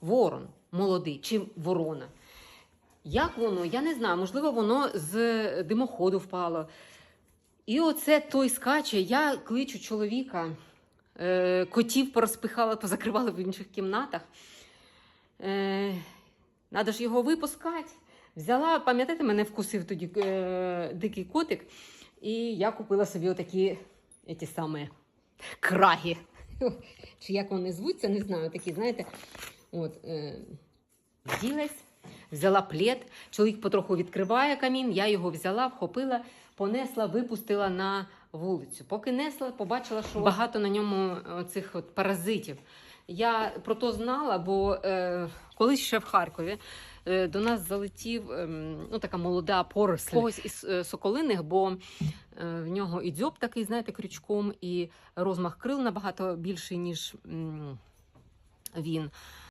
ворон молодий чи ворона. Як воно? Я не знаю. Можливо, воно з димоходу впало. І оце той скаче. Я кличу чоловіка, е, котів порозпихала, позакривали в інших кімнатах. Е, Надо ж його випускати. Взяла, пам'ятаєте, мене вкусив тоді е, дикий котик, і я купила собі отакі ті самі краги. Чи як вони звуться, не знаю. Такі, знаєте, от, е, вділась, взяла плед. Чоловік потроху відкриває камін, я його взяла, вхопила, понесла, випустила на вулицю. Поки несла, побачила, що багато на ньому цих от паразитів. Я про то знала, бо е, колись ще в Харкові е, до нас залетів е, ну, така молода поросль когось із е, соколиних, бо е, в нього і дзьоб такий, знаєте, крючком, і розмах крил набагато більший, ніж він.